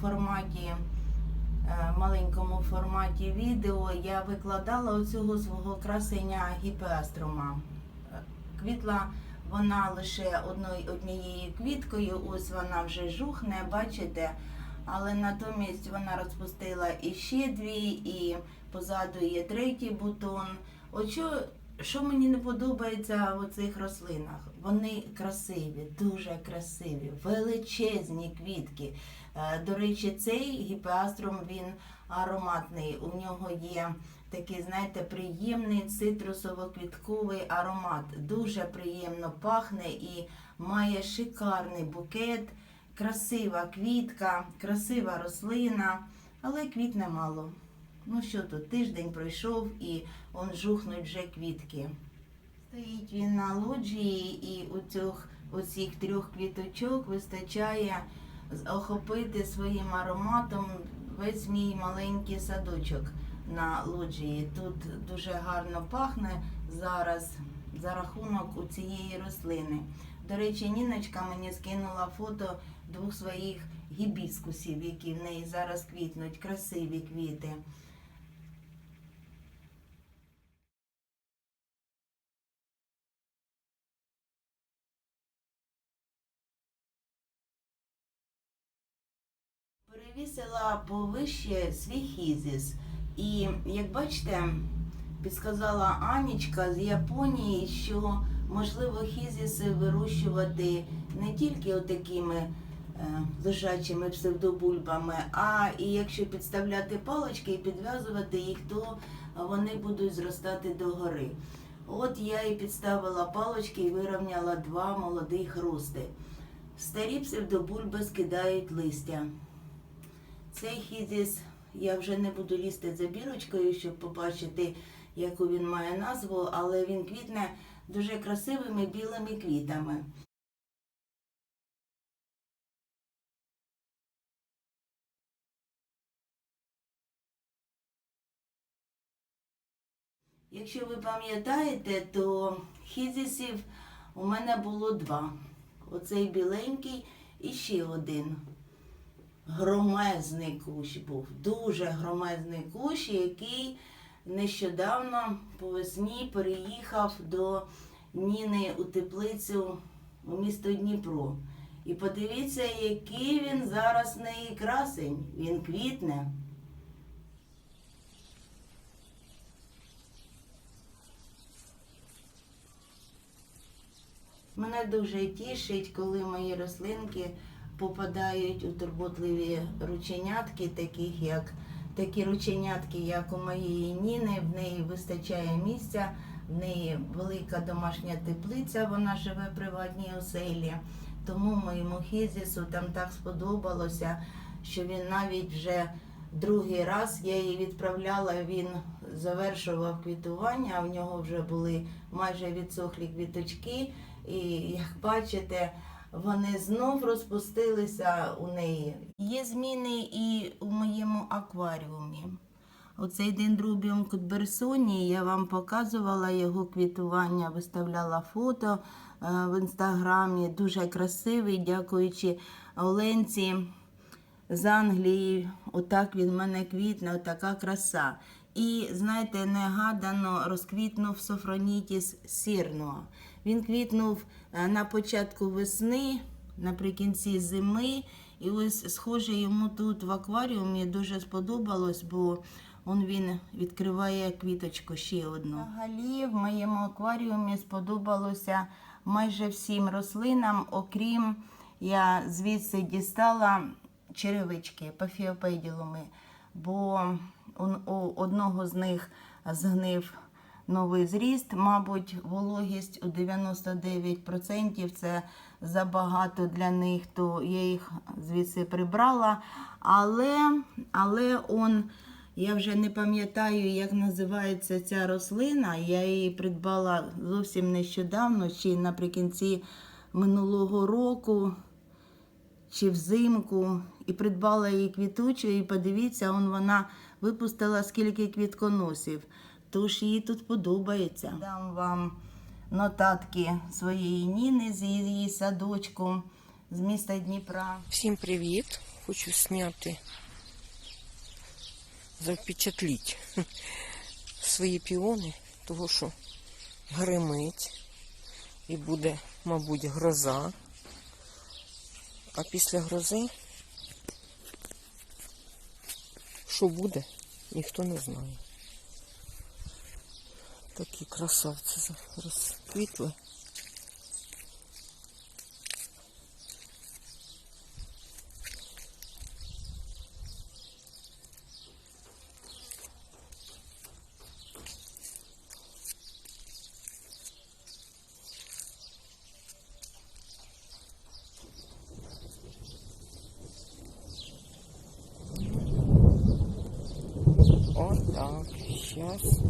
форматі, е, маленькому форматі відео я викладала оцього свого красення гіпеаструма. Е, Квітла вона лише однією квіткою, ось вона вже жухне, бачите. Але натомість вона розпустила і ще дві, і позаду є третій бутон. От що, мені не подобається в цих рослинах? Вони красиві, дуже красиві, величезні квітки. Е, До речі, цей гіпеаструм він ароматний. У нього є такий, знаєте, приємний цитрусово-квітковий аромат. Дуже приємно пахне і має шикарний букет, красива квітка, красива рослина, але квітне мало. Ну що тут, тиждень пройшов і он жухнуть вже квітки. Стоїть він на лоджії і у цих, оцих трьох квіточок вистачає охопити своїм ароматом весь мій маленький садочок на лоджії. Тут дуже гарно пахне зараз за рахунок у цієї рослини. До речі, Ніночка мені скинула фото двох своїх гібіскусів, які в неї зараз квітнуть, красиві квіти. Перевісила повище свій хізіс. І як бачите, підсказала Анічка з Японії, що можливо хізіси вирощувати не тільки отакими е, лежачими псевдобульбами, а і якщо підставляти палички і підв'язувати їх, то вони будуть зростати догори. От я і підставила палички і вирівняла два молодих рости. Старі псевдобульби скидають листя. Цей хізіс я вже не буду лізти за бірочкою, щоб побачити, яку він має назву, але він квітне дуже красивими білими квітами. Якщо ви пам'ятаєте, то хізісів у мене було два. Оцей біленький і ще один громезний кущ був, дуже громезний кущ, який нещодавно по весні переїхав до Ніни у теплицю у місто Дніпро. І подивіться, який він зараз в неї красень. Він квітне. Мене дуже тішить, коли мої рослинки попадають у турботливі рученятки, таких як такі рученятки, як у моєї Ніни. В неї вистачає місця, в неї велика домашня теплиця, вона живе в приватній оселі. Тому моєму хізісу там так сподобалося, що він навіть вже другий раз я її відправляла, він завершував квітування, а в нього вже були майже відсохлі квіточки. І як бачите, вони знов розпустилися у неї. Є зміни і у моєму акваріумі. Оцей дендрубіум Кутберсоні, я вам показувала його квітування, виставляла фото е, в інстаграмі. Дуже красивий, дякуючи Оленці з Англії. Отак він в мене квітне, отака краса. І знаєте, негадано розквітнув Софронітіс сірного. Він квітнув е, на початку весни, наприкінці зими. І ось, схоже, йому тут в акваріумі дуже сподобалось, бо он він відкриває квіточку ще одну. Взагалі в моєму акваріумі сподобалося майже всім рослинам, окрім я звідси дістала черевички пафіопеділуми, бо у у одного з них згнив новий зріст, мабуть, вологість у 99% це забагато для них, то я їх звідси прибрала. Але, але он, я вже не пам'ятаю, як називається ця рослина. Я її придбала зовсім нещодавно, чи наприкінці минулого року чи взимку і придбала її квітучу, і подивіться, он вона випустила скільки квітконосів. Тож їй тут подобається. Дам вам нотатки своєї Ніни з її садочку з міста Дніпра. Всім привіт! Хочу зняти запечатліть свої піони, того що гримить і буде, мабуть, гроза. А після грози, що буде, ніхто не знає. Такі красавці розквітли. Отак. Щас.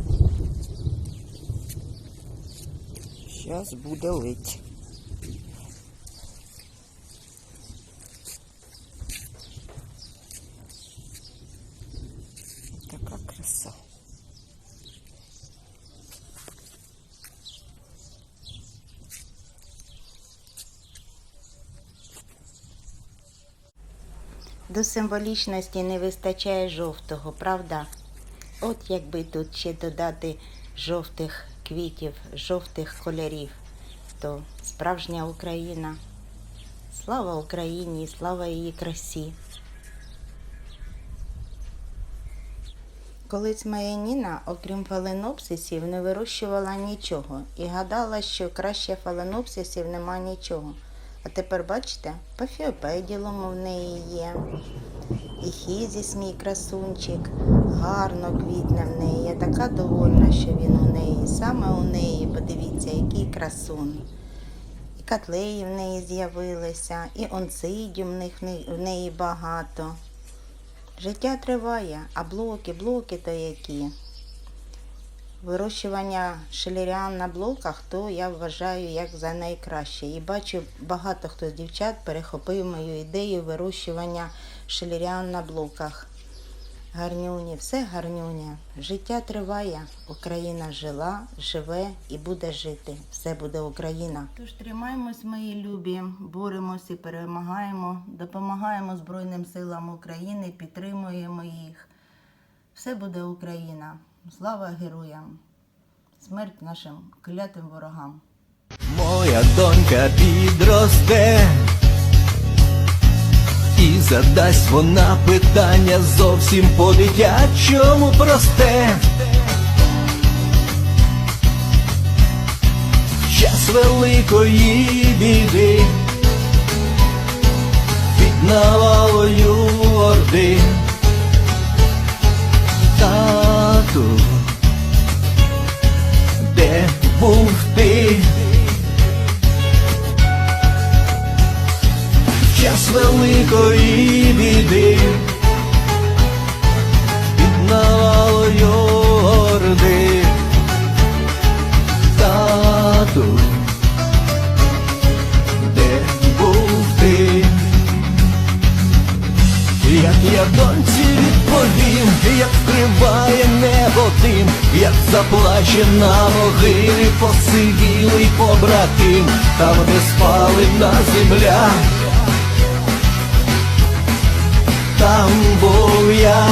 Щас буде лить. Така краса. До символічності не вистачає жовтого, правда? От якби тут ще додати жовтих квітів, жовтих кольорів, то справжня Україна. Слава Україні, і слава її красі. Колись моя Ніна, окрім фаленопсисів, не вирощувала нічого і гадала, що краще фаленопсисів нема нічого. А тепер бачите, пафіопеділум в неї є. І хізіс мій красунчик, гарно квітне в неї. Я така довольна, що він у неї. Саме у неї, подивіться, який красун. І котлеї в неї з'явилися, і онцидів в неї багато. Життя триває, а блоки, блоки то які. Вирощування шелеріан на блоках, то я вважаю як за найкраще. І бачу, багато хто з дівчат перехопив мою ідею вирощування шелеріан на блоках. Гарнюні, все гарнюня. Життя триває. Україна жила, живе і буде жити. Все буде Україна. Тож тримаємось, мої любі, боремось і перемагаємо, допомагаємо Збройним силам України, підтримуємо їх. Все буде Україна. Слава героям! Смерть нашим клятим ворогам! Моя донька підросте, задасть вона питання зовсім по-дитячому просте. Час великої біди від навалою великої біди під навалою орди. Тату, де був ти? Як я доньці відповім, як вкриває небо як заплаче на могилі посивілий побратим, там, де спалена земля, там був я.